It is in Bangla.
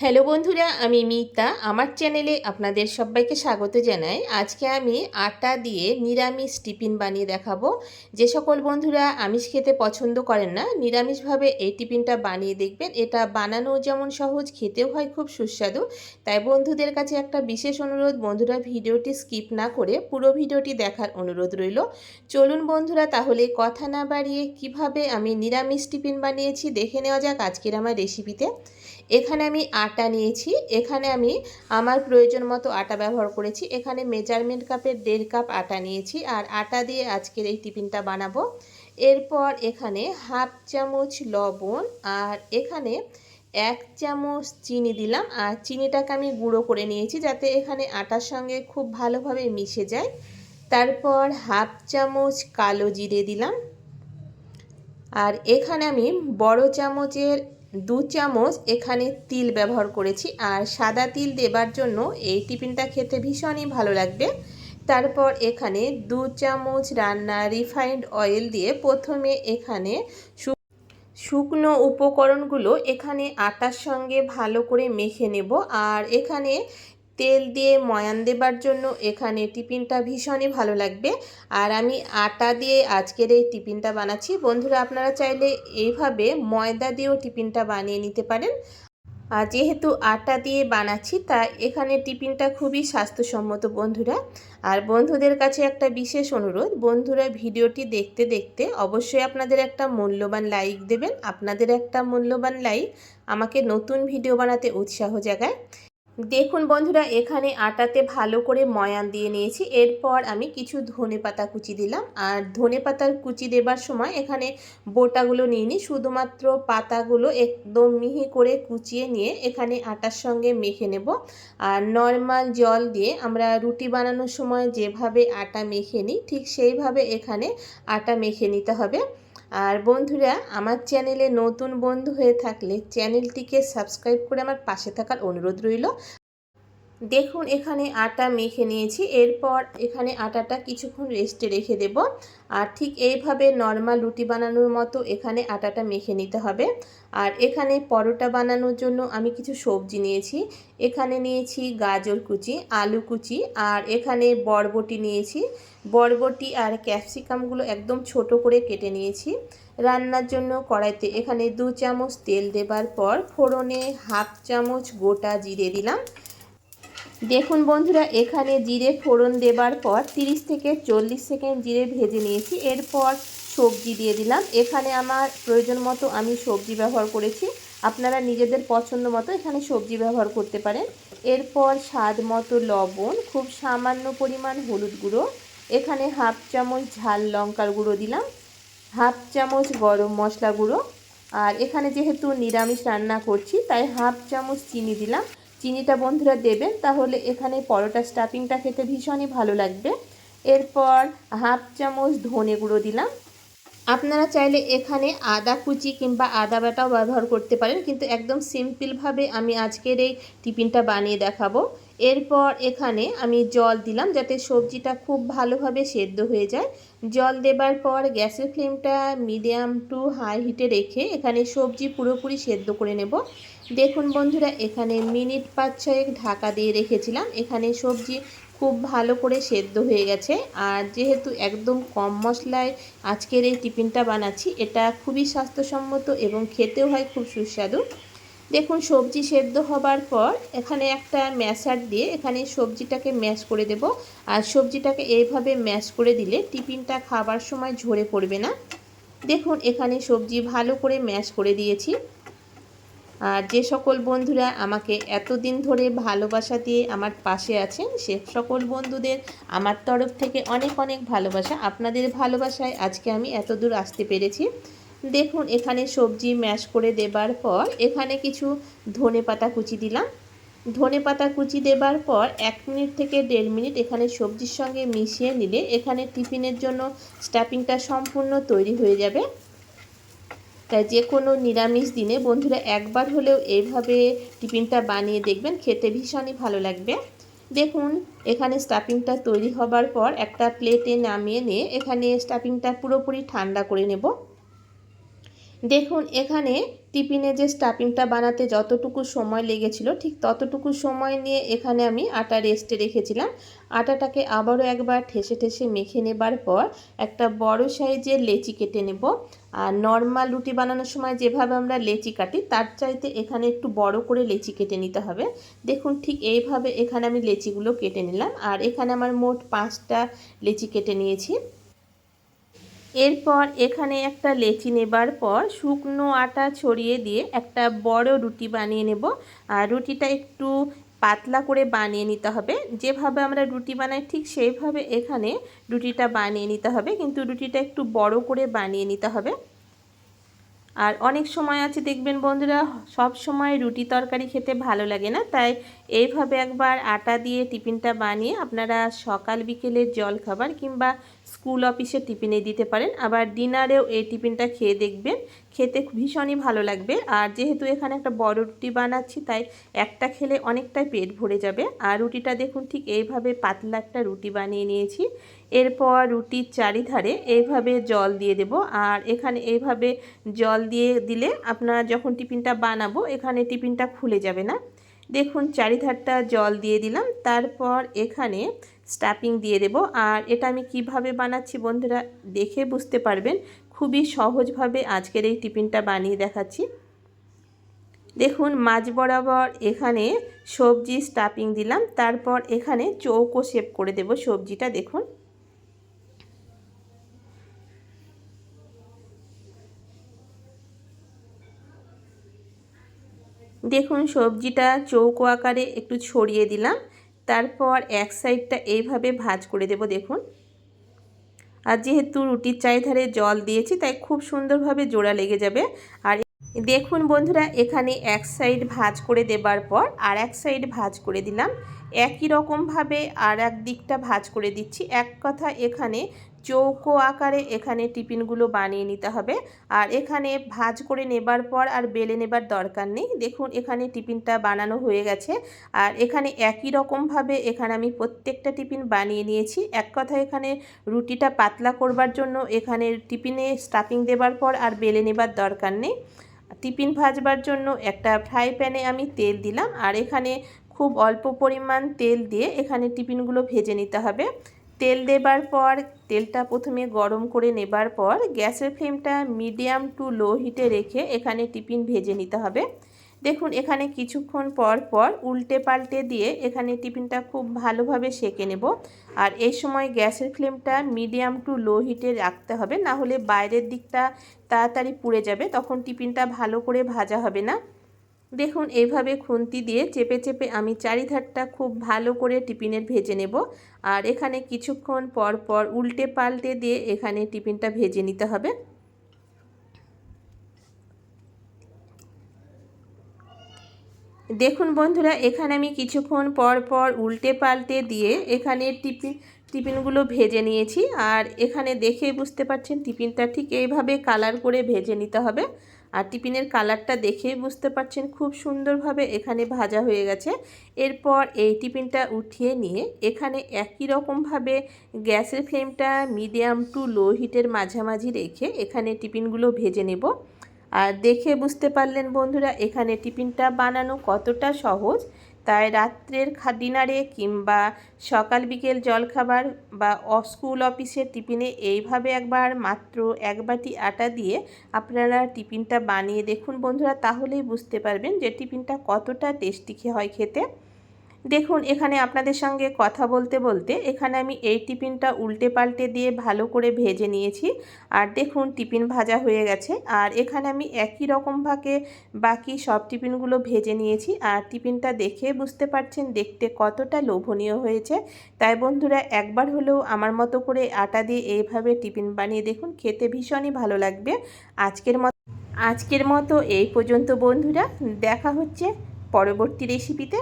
হ্যালো বন্ধুরা, আমি মিতা। আমার চ্যানেলে আপনাদের সবাইকে স্বাগত জানাই। আজকে আমি আটা দিয়ে নিরামিষ টিফিন বানিয়ে দেখাবো। যে সকল বন্ধুরা আমিষ খেতে পছন্দ করেন না, নিরামিষভাবে এই টিফিনটা বানিয়ে দেখবেন। এটা বানানো যেমন সহজ, খেতেও হয় খুব সুস্বাদু। তাই বন্ধুদের কাছে একটা বিশেষ অনুরোধ, বন্ধুরা ভিডিওটি স্কিপ না করে পুরো ভিডিওটি দেখার অনুরোধ রইল। চলুন বন্ধুরা, তাহলে কথা না বাড়িয়ে কীভাবে আমি নিরামিষ টিফিন বানিয়েছি দেখে নেওয়া যাক আজকের আমার রেসিপিতে। এখানে আমি আটা নিয়েছি, এখানে আমি আমার প্রয়োজন মতো আটা ব্যবহার করেছি, এখানে মেজারমেন্ট কাপের দেড় কাপ আটা নিয়েছি আর আটা দিয়ে আজকের এই টিফিনটা বানাবো। এরপর এখানে হাফ চামচ লবণ আর এখানে এক চামচ চিনি দিলাম আর চিনিটাকে আমি গুঁড়ো করে নিয়েছি যাতে এখানে আটার সঙ্গে খুব ভালোভাবে মিশে যায়। তারপর হাফ চামচ কালো জিরে দিলাম। আর এখানে আমি বড় চামচের দু চামচ এখানে তিল ব্যবহার করেছি আর সাদা তিল দেবার জন্য এই টিফিনটা খেতে ভীষণই ভালো লাগবে। তারপর এখানে দু চামচ রান্না রিফাইন্ড অয়েল দিয়ে প্রথমে এখানে শুকনো উপকরণগুলো এখানে আটার সঙ্গে ভালো করে মেখে নেব। আর এখানে তেল দিয়ে ময়ান দেবার জন্য এখানে টিফিনটা ভীষণই ভালো লাগবে। আর আমি আটা দিয়ে আজকের এই টিফিনটা বানাচ্ছি। বন্ধুরা, আপনারা চাইলে এইভাবে ময়দা দিয়েও টিফিনটা বানিয়ে নিতে পারেন। আর যেহেতু আটা দিয়ে বানাচ্ছি তাই এখানে টিফিনটা খুবই স্বাস্থ্যসম্মত বন্ধুরা। আর বন্ধুদের কাছে একটা বিশেষ অনুরোধ, বন্ধুরা, ভিডিওটি দেখতে দেখতে অবশ্যই আপনাদের একটা মূল্যবান লাইক দেবেন। আপনাদের একটা মূল্যবান লাইক আমাকে নতুন ভিডিও বানাতে উৎসাহ জাগায়। দেখুন বন্ধুরা, এখানে আটাতে ভালো করে ময়ান দিয়ে নিয়েছি। এরপর আমি কিছু ধনে পাতা কুচি দিলাম। আর ধনে পাতার কুচি দেবার সময় এখানে বোটাগুলো নিয়ে নিই। শুধুমাত্র পাতাগুলো একদম মিহি করে কুচিয়ে নিয়ে এখানে আটার সঙ্গে মেখে নেব। আর নর্মাল জল দিয়ে আমরা রুটি বানানোর সময় যেভাবে আটা মেখে নিই, ঠিক সেইভাবে এখানে আটা মেখে নিতে হবে। আর বন্ধুরা, আমার চ্যানেলে নতুন বন্ধু হয়ে থাকলে চ্যানেলটিকে সাবস্ক্রাইব করে আমার পাশে থাকার অনুরোধ রইল। দেখুন, এখানে আটা মেখে নিয়েছি। এরপর এখানে আটাটা কিছুক্ষণ রেস্টে রেখে দেব। আর ঠিক এইভাবে নর্মাল রুটি বানানোর মতো এখানে আটাটা মেখে নিতে হবে। আর এখানে পরোটা বানানোর জন্য আমি কিছু সবজি নিয়েছি। এখানে নিয়েছি গাজর কুচি, আলু কুচি, আর এখানে বরবটি নিয়েছি। বরবটি আর ক্যাপসিকামগুলো একদম ছোট করে কেটে নিয়েছি। রান্নার জন্য কড়াইতে এখানে দু চামচ তেল দেবার পর ফোড়নে হাফ চামচ গোটা জিরে দিলাম। দেখুন বন্ধুরা, এখানে জিরে ফোড়ন দেবার পর 30 থেকে চল্লিশ সেকেন্ড জিরে ভেজে নিয়েছি। এরপর সবজি দিয়ে দিলাম। এখানে আমার প্রয়োজন মতো আমি সবজি ব্যবহার করেছি। আপনারা নিজেদের পছন্দ মতো এখানে সবজি ব্যবহার করতে পারেন। এরপর স্বাদ মতো লবণ, খুব সামান্য পরিমাণ হলুদ গুঁড়ো। এখানে হাফ চামচ ঝাল লঙ্কার গুঁড়ো দিলাম, হাফ চামচ গরম মশলা গুঁড়ো। আর এখানে যেহেতু নিরামিষ রান্না করছি, তাই হাফ চামচ চিনি দিলাম। চিনিটা বন্ধুরা দেবেন, তাহলে এখানে পরোটা স্টাফিংটা খেতে ভীষণই ভালো লাগবে। এরপর হাফ চামচ ধনে গুঁড়ো দিলাম। আপনারা চাইলে এখানে আদা কুচি কিংবা আদা বাটাও ব্যবহার করতে পারেন, কিন্তু একদম সিম্পলভাবে আমি আজকের এই টিফিনটা বানিয়ে দেখাবো। এরপর এখানে আমি জল দিলাম যাতে সবজিটা খুব ভালোভাবে সেদ্ধ হয়ে যায়। জল দেবার পর গ্যাসের ফ্লেমটা মিডিয়াম টু হাই হিটে রেখে এখানে সবজি পুরোপুরি সেদ্ধ করে নেব। দেখুন বন্ধুরা, এখানে মিনিট পাঁচ ছয়েক ঢাকা দিয়ে রেখেছিলাম। এখানে সবজি খুব ভালো করে সেদ্ধ হয়ে গেছে। আর যেহেতু একদম কম মশলায় আজকের এই টিফিনটা বানাচ্ছি, এটা খুবই স্বাস্থ্যসম্মত এবং খেতেও হয়, খুব সুস্বাদু। দেখুন, সবজি সেদ্ধ হবার পর এখানে একটা ম্যাশার দিয়ে এখানে সবজিটাকে ম্যাশ করে দেব। আর সবজিটাকে এইভাবে ম্যাশ করে দিলে টিফিনটা খাবার সময় ঝরে পড়বে না। দেখুন, এখানে সবজি ভালো করে ম্যাশ করে দিয়েছি। আর যে সকল বন্ধুরা আমাকে এতদিন ধরে ভালোবাসা দিয়ে আমার পাশে আছেন, সে সকল বন্ধুদের আমার তরফ থেকে অনেক অনেক ভালোবাসা। আপনাদের ভালোবাসায় আজকে আমি এত দূর আসতে পেরেছি। দেখুন, এখানে সবজি ম্যাশ করে দেবার পর এখানে কিছু ধনে পাতা কুচি দিলাম। ধনে পাতা কুচি দেবার পর এক মিনিট থেকে দেড় মিনিট এখানে সবজির সঙ্গে মিশিয়ে নিলে এখানে টিফিনের জন্য স্টাফিংটা সম্পূর্ণ তৈরি হয়ে যাবে। তাই যে কোনো নিরামিষ দিনে বন্ধুরা একবার হলেও এইভাবে টিফিনটা বানিয়ে দেখবেন, খেতে ভীষণই ভালো লাগবে। দেখুন, এখানে স্টাফিংটা তৈরি হবার পর একটা প্লেটে নামিয়ে নিয়ে এখানে স্টাফিংটা পুরোপুরি ঠান্ডা করে নেব। দেখুন, এখানে টিফিনে যে স্টাফিংটা বানাতে যতটুকু সময় লেগেছিল, ঠিক ততটুকু সময় নিয়ে এখানে আমি আটা রেস্টে রেখেছিলাম। আটাটাকে আবারও একবার ঠেসে ঠেসে মেখে নেবার পর একটা বড় সাইজের লেচি কেটে নেব। আর নর্মাল রুটি বানানোর সময় যেভাবে আমরা লেচি কাটি, তার চাইতে এখানে একটু বড় করে লেচি কেটে নিতে হবে। দেখুন, ঠিক এইভাবে এখানে আমি লেচিগুলো কেটে নিলাম। আর এখানে আমার মোট পাঁচটা লেচি কেটে নিয়েছি। এরপর এখানে একটা লেচি নেবার পর শুকনো আটা ছড়িয়ে দিয়ে একটা বড় রুটি বানিয়ে নেব। আর রুটিটা একটু পাতলা করে বানিয়ে নিতে হবে। যেভাবে আমরা রুটি বানাই ঠিক সেইভাবে এখানে রুটিটা বানিয়ে নিতে হবে। কিন্তু রুটিটা একটু বড় করে বানিয়ে নিতে হবে। আর অনেক সময় আছে, দেখবেন বন্ধুরা, সব সময় রুটি তরকারি খেতে ভালো লাগে না। তাই এইভাবে একবার আটা দিয়ে টিফিনটা বানিয়ে আপনারা সকাল বিকেলের জল খাবার কিংবা স্কুল অফিসে টিফিনে দিতে পারেন। আবার ডিনারেও এই টিফিনটা খেয়ে দেখবেন। খেতে ভীষণই ভালো লাগবে। আর যেহেতু এখানে একটা বড় রুটি বানাচ্ছি, তাই একটা খেলে অনেকটাই পেট ভরে যাবে। আর রুটিটা দেখুন, ঠিক এইভাবে পাতলা একটা রুটি বানিয়ে নিয়েছি। এরপর রুটির চারিধারে এইভাবে জল দিয়ে দেব। আর এখানে এইভাবে জল দিয়ে দিলে আপনারা যখন টিফিনটা বানাবো, এখানে টিফিনটা খুলে যাবে না। দেখুন, চারিধারটা জল দিয়ে দিলাম। তারপর এখানে স্টাফিং দিয়ে দেব। আর এটা আমি কীভাবে বানাচ্ছি বন্ধুরা, দেখে বুঝতে পারবেন। খুবই সহজভাবে আজকের এই টিফিনটা বানিয়ে দেখাচ্ছি। দেখুন, মাছ বরাবর এখানে সবজি স্টাফিং দিলাম। তারপর এখানে চৌকো শেপ করে দেব সবজিটা, দেখুন। দেখুন, সবজিটা চৌকো আকারে একটু ছড়িয়ে দিলাম। তারপর এক সাইডটা এইভাবে ভাজ করে দেব, দেখুন। আর যেহেতু রুটির চারিধারে জল দিয়েছি, তাই খুব সুন্দরভাবে জোড়া লেগে যাবে। আর দেখুন বন্ধুরা, এখানে এক সাইড ভাজ করে দেবার পর আর এক সাইড ভাজ করে দিলাম। একই রকমভাবে আর এক দিকটা ভাজ করে দিচ্ছি। এক কথা এখানে চৌকো আকারে এখানে টিফিনগুলো বানিয়ে নিতে হবে। আর এখানে ভাজ করে নেবার পর আর বেলে নেবার দরকার নেই। দেখুন, এখানে টিফিনটা বানানো হয়ে গেছে। আর এখানে একই রকমভাবে এখানে আমি প্রত্যেকটা টিফিন বানিয়ে নিয়েছি। এক কথা এখানে রুটিটা পাতলা করবার জন্য এখানে টিফিনে স্টাফিং দেবার পর আর বেলে নেবার দরকার নেই। টিফিন ভাজবার জন্য একটা ফ্রাই প্যানে আমি তেল দিলাম। আর এখানে খুব অল্প পরিমাণ তেল দিয়ে এখানে টিফিনগুলো ভেজে নিতে হবে। তেল দেবার পর, তেলটা প্রথমে গরম করে নেবার পর, গ্যাসের ফ্লেমটা মিডিয়াম টু লো হিটে রেখে এখানে টিফিন ভেজে নিতে হবে। দেখুন, এখানে কিছুক্ষণ পর পর উল্টে পাল্টে দিয়ে এখানে টিফিনটা খুব ভালোভাবে সেকে নেব। আর এই সময় গ্যাসের ফ্লেমটা মিডিয়াম টু লো হিটে রাখতে হবে, না হলে বাইরের দিকটা তাড়াতাড়ি পুড়ে যাবে, তখন টিফিনটা ভালো করে ভাজা হবে না। দেখুন এইভাবে খুন্তি দিয়ে চেপে চেপে আমি চারিধারটা খুব ভালো করে টিফিনের ভেজে নেব। আর এখানে কিছুক্ষণ পর পর উল্টে পাল্টে দিয়ে এখানে টিফিনটা ভেজে নিতে হবে। দেখুন বন্ধুরা, এখানে আমি কিছুক্ষণ পর পর উল্টে পাল্টে দিয়ে এখানে টিফিন, টিফিনগুলো ভেজে নিয়েছি। আর এখানে দেখে বুঝতে পারছেন, টিফিনটা ঠিক এইভাবে কালার করে ভেজে নিতে হবে। আর টিফিনের কালারটা দেখেই বুঝতে পারছেন খুব সুন্দরভাবে এখানে ভাজা হয়ে গেছে। এরপর এই টিফিনটা উঠিয়ে নিয়ে এখানে একই রকমভাবে গ্যাসের ফ্লেমটা মিডিয়াম টু লো হিটের মাঝামাঝি রেখে এখানে টিফিনগুলো ভেজে নেব। আর দেখে বুঝতে পারলেন বন্ধুরা, এখানে টিফিনটা বানানো কতটা সহজ। তাই রাত্রের ডিনারে কিংবা সকাল বিকেল জলখাবার বা স্কুল অফিসের টিফিনে এইভাবে একবার মাত্র এক বাটি আটা দিয়ে আপনারা টিফিনটা বানিয়ে দেখুন বন্ধুরা, তাহলেই বুঝতে পারবেন যে টিফিনটা কতটা টেস্টি হয় খেতে। দেখুন, এখানে আপনাদের সঙ্গে কথা বলতে বলতে এখানে আমি এই টিফিনটা উল্টে পাল্টে দিয়ে ভালো করে ভেজে নিয়েছি। আর দেখুন, টিফিন ভাজা হয়ে গেছে। আর এখানে আমি একই রকমভাবে বাকি সব টিফিনগুলো ভেজে নিয়েছি। আর টিফিনটা দেখে বুঝতে পারছেন দেখতে কতটা লোভনীয় হয়েছে। তাই বন্ধুরা, একবার হলেও আমার মতো করে আটা দিয়ে এইভাবে টিফিন বানিয়ে দেখুন, খেতে ভীষণই ভালো লাগবে। আজকের মতো আজকের মতো এই পর্যন্ত বন্ধুরা। দেখা হচ্ছে পরবর্তী রেসিপিতে